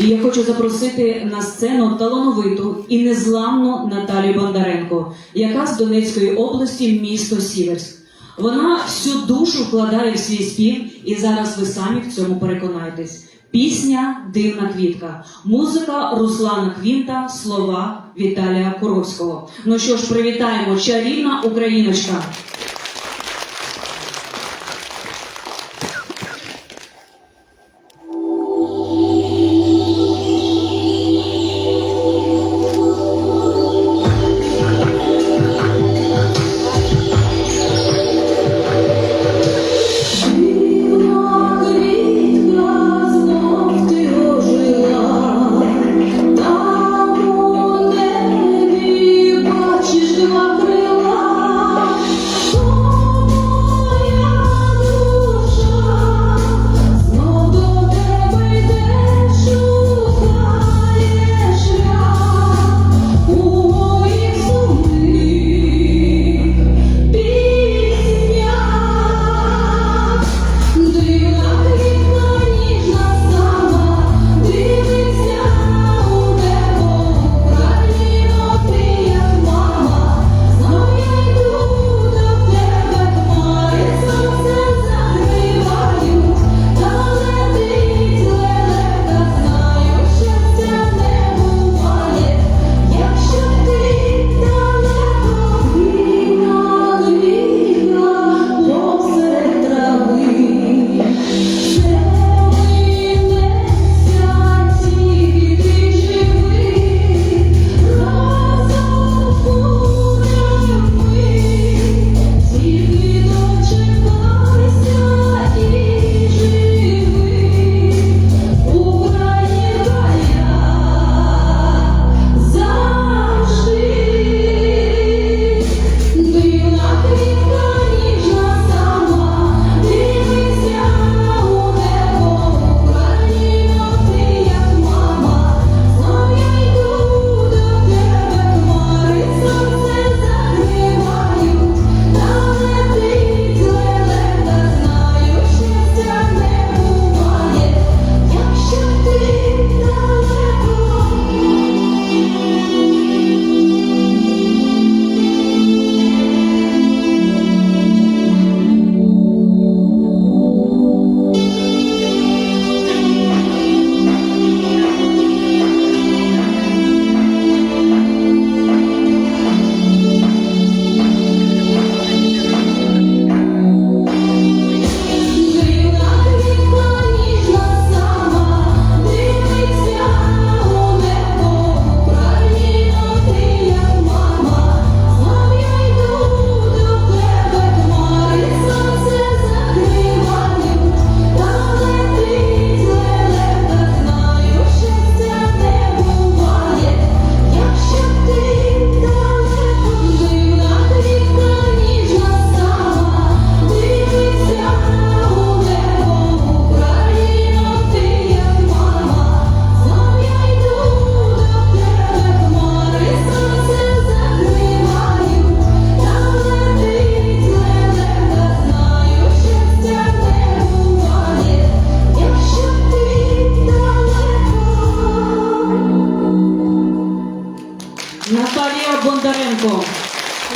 І я хочу запросити на сцену талановиту і незламну Наталію Бондаренко, яка з Донецької області, місто Сіверськ. Вона всю душу вкладає в свій спів, і зараз ви самі в цьому переконаєтесь. Пісня Дивна квітка, музика Руслана Квінта, слова Віталія Коровського. Ну що ж, привітаємо чарівна україночка.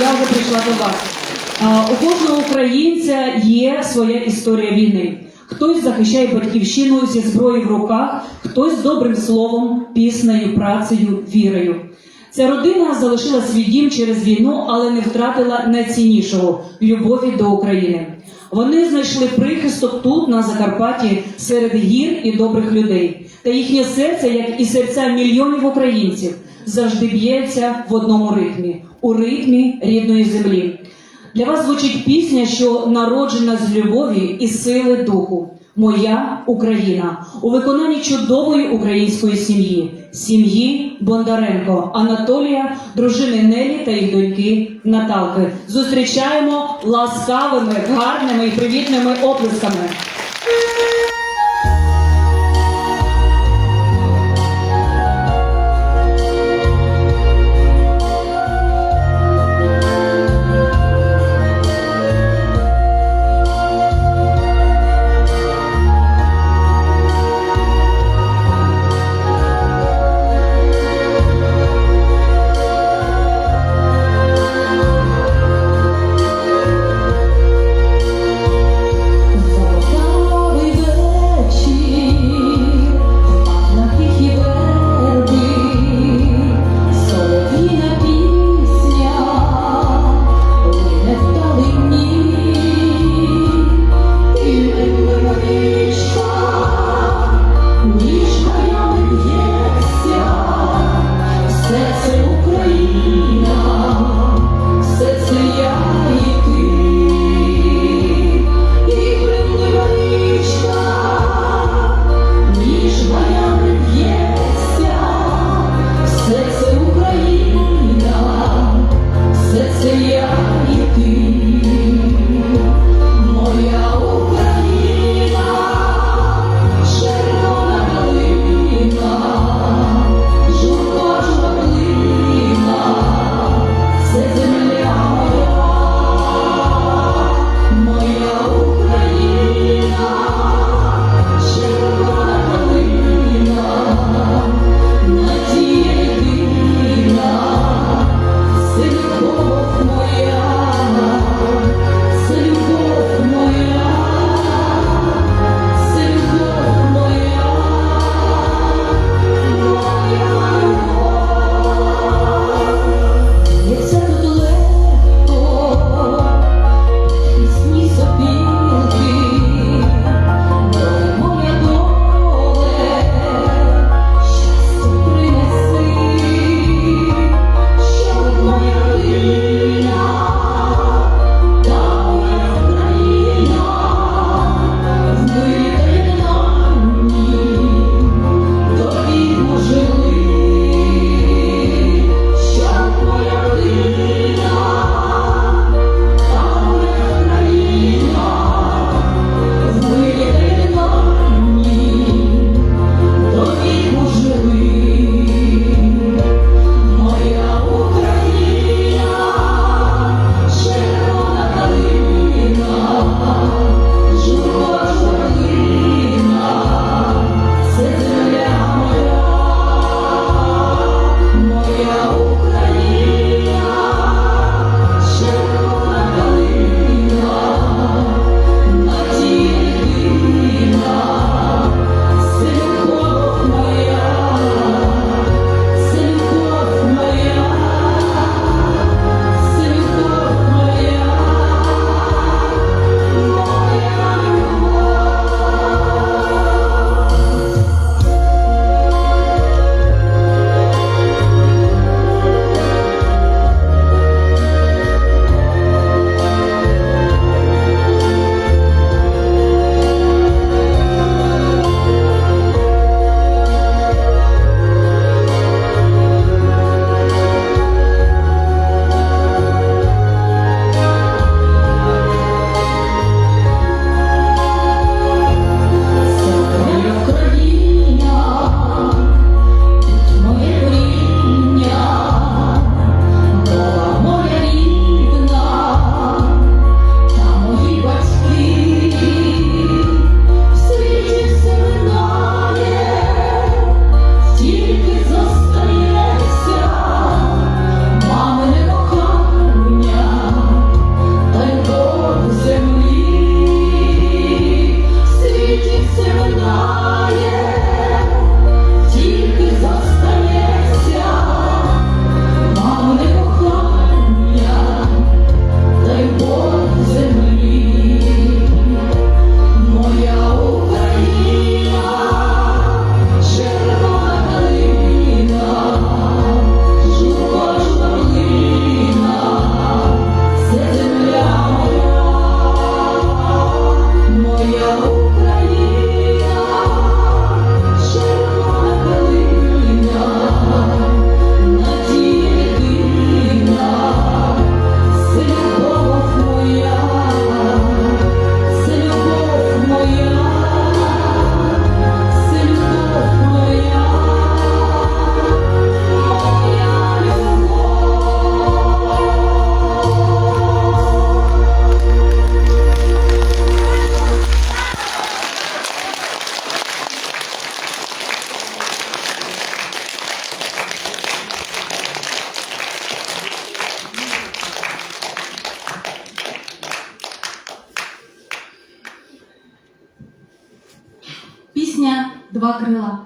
Я вже прийшла до вас. У кожного українця є своя історія війни. Хтось захищає батьківщину зі зброєю в руках, хтось добрим словом, піснею, працею, вірою. Ця родина залишила свій дім через війну, але не втратила найціннішого любові до України. Вони знайшли прихисток тут, на Закарпатті, серед гір і добрих людей. Та їхнє серце, як і серця мільйонів українців, завжди б'ється в одному ритмі у ритмі рідної землі. Для вас звучить пісня, що народжена з любові і сили духу. Моя Україна у виконанні чудової української сім'ї, сім'ї Бондаренко, Анатолія, дружини Нелі та їх доньки Наталки. Зустрічаємо ласкавими, гарними і привітними оплесками. два крила.